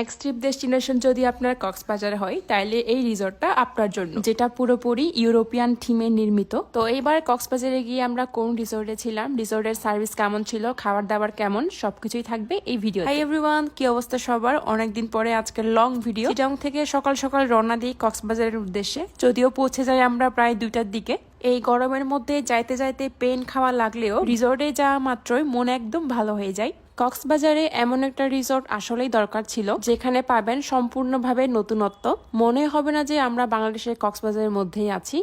Next trip destination যদি আপনার কক্সবাজার হয় তাইলে এই রিসর্টটা আপনার জন্য। যেটা পুরোপুরি ইউরোপিয়ান থিমে নির্মিত। তো এইবার কক্সবাজারে গিয়ে আমরা কোন রিসর্টে ছিলাম রিসর্টের সার্ভিস কেমন ছিল খাবার দাবার কেমন সবকিছুই থাকবে এই ভিডিও হাই এভরিওয়ান কি অবস্থা সবার? অনেকদিন পরে আজকের লং ভিডিও চিটাং থেকে সকাল সকাল রওনা দিই কক্সবাজারের উদ্দেশ্যে। যদিও পৌঁছে যাই আমরা প্রায় দুইটার দিকে। এই গরমের মধ্যে যাইতে যাইতে পেন খাওয়া লাগলেও রিসর্টে যাওয়া মাত্রই মন একদম ভালো হয়ে যায়। কক্সবাজারে এমন একটা রিসর্ট আসলেই দরকার ছিল, যেখানে পাবেন সম্পূর্ণভাবে নতুনত্ব। মনে হবে না যে আমরা বাংলাদেশের কক্সবাজারের মধ্যেই আছি।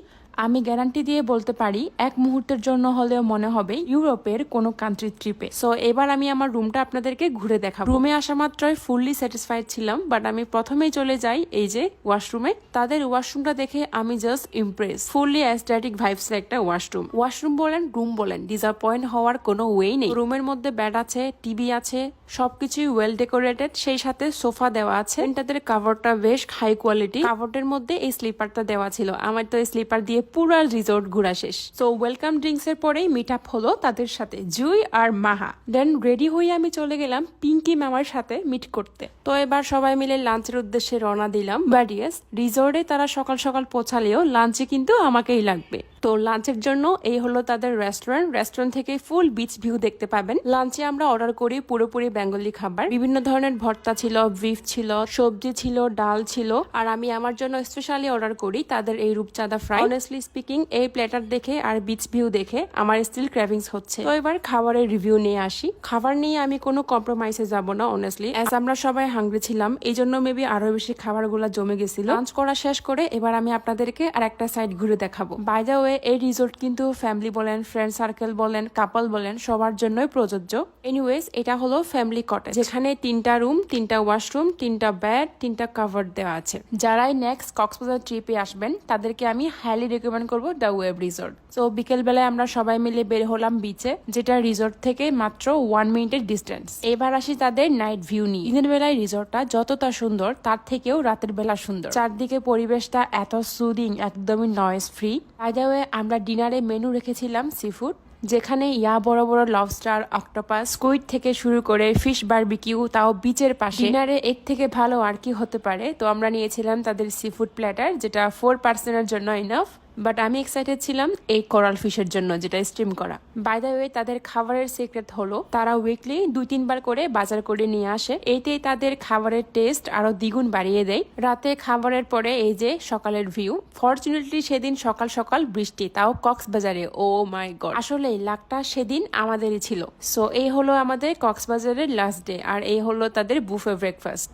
আমি গ্যারান্টি দিয়ে বলতে পারি, এক মুহূর্তের জন্য হলেও মনে হবে ইউরোপের কোনো কান্ট্রি ট্রিপে সো এবার আমি আমার রুমটা আপনাদেরকে ঘুরে দেখাবো। রুমে আসা মাত্রই ফুললি স্যাটিসফাইড ছিলাম বাট আমি প্রথমেই চলে যাই এই যে ওয়াশরুমে তাদের ওয়াশরুমটা দেখে আমি just impress fully aesthetic vibes একটা ওয়াশরুম ওয়াশরুম বলেন রুম বলেন ডিসঅ্যাপয়েন্ট হওয়ার কোনো ওয়েই নেই। রুমের মধ্যে বেড আছে টিভি আছে, সবকিছুই ওয়েল ডেকোরেটেড সেই সাথে সোফা দেওয়া আছে। তাদের কাভারটা বেশ হাই কোয়ালিটি কাভারটের মধ্যে এই স্লিপারটা দেওয়া ছিল। আমার তো এই স্লিপার দিয়ে পুরো রিসোর্ট ঘোরা শেষ। সো ওয়েলকাম ড্রিঙ্কস এর পরেই মিট আপ হলো তাদের সাথে জুই আর মাহা। দেন রেডি হয়ে আমি চলে গেলাম পিঙ্কি মামার সাথে মিট করতে। তো এবার সবাই মিলে লাঞ্চের উদ্দেশ্যে রওনা দিলাম। বাট ইয়েস রিসোর্টে তারা সকাল সকাল পৌঁছালেও লাঞ্চে কিন্তু আমাকেই লাগবে। তো লাঞ্চের জন্য এই হলো তাদের রেস্টুরেন্ট রেস্টুরেন্ট থেকে ফুল বিচ ভিউ দেখতে পাবেন। লাঞ্চে আমরা অর্ডার করি পুরোপুরি বেঙ্গলি খাবার। বিভিন্ন ধরনের ভর্তা ছিল বিফ ছিল, সবজি ছিল, ডাল ছিল। আর আমি আমার জন্য স্পেশালি অর্ডার করি তাদের এই রূপচাঁদা ফ্রাই অনেস্টলি স্পিকিং এই প্লেটার দেখে আর বিচ ভিউ দেখে আমার স্টিল ক্র্যাভিংস হচ্ছে। তো এবার খাবারের রিভিউ নিয়ে আসি। খাবার নিয়ে আমি কোনো কম্প্রোমাইজে যাব না অনেস্টলি অ্যাজ আমরা সবাই হাঙ্গ্রি ছিলাম এই জন্য মেবি আরও বেশি খাবারগুলো জমে গেছিল। লাঞ্চ করা শেষ করে এবার আমি আপনাদেরকে আর একটা সাইড ঘুরে দেখাবো। বাই ওয়ে এই রিসোর্ট কিন্তু ফ্যামিলি বলেন ফ্রেন্ড সার্কেল বলেন কাপল বলেন, সবার জন্যই প্রযোজ্য। এনিওয়েজ এটা হলো ফ্যামিলি কটেজ যেখানে তিনটা রুম তিনটা ওয়াশরুম তিনটা বেড তিনটা কাভার দেওয়া আছে। যারাই নেক্সট কক্সবাজার ট্রিপে আসবেন, তাদেরকে আমি হাইলি রেকমেন্ড করব দ্য ওয়েব রিসোর্ট তো বিকেলবেলায় আমরা সবাই মিলে বের হলাম বিচে যেটা রিসোর্ট থেকে মাত্র ওয়ান মিনিটের ডিস্টেন্স এবার আসি তাদের নাইট ভিউ নিয়ে। দিনের বেলায় রিসোর্টটা যতটা সুন্দর, তার থেকেও রাতের বেলা সুন্দর। চারদিকে পরিবেশটা এত সুদিং একদমই নয়েজ ফ্রি বাই ওয়ে আমরা ডিনারে মেনু রেখেছিলাম সি ফুড যেখানে ইয়া বড় বড় লবস্টার অক্টোপাস স্কুইড থেকে শুরু করে ফিশ বারবিকিউ তাও বিচের পাশে। ডিনারে এর থেকে ভালো আর কি হতে পারে, তো আমরা নিয়েছিলাম তাদের সি ফুড প্ল্যাটার যেটা ফোর পার্সনের জন্য ইনাফ বাট আমি এক্সাইটেড ছিলাম এই কোরাল ফিশের জন্য, যেটা স্টিম করা। বাই দ্য ওয়ে তাদের খাবারের সিক্রেট হলো, তারা উইকলি দুই, তিনবার করে বাজার করে নিয়ে আসে। এইতেই তাদের খাবারের টেস্ট আরও দ্বিগুণ বাড়িয়ে দেয়। রাতে খাবারের পরে এই যে সকালের ভিউ ফর্চুনেটলি সেদিন সকাল সকাল বৃষ্টি, তাও কক্সবাজারে। ও মাই গড আসলে লাকটা সেদিন আমাদেরই ছিল। সো এই হলো আমাদের কক্সবাজারের লাস্ট ডে আর এই হলো তাদের বুফে ব্রেকফাস্ট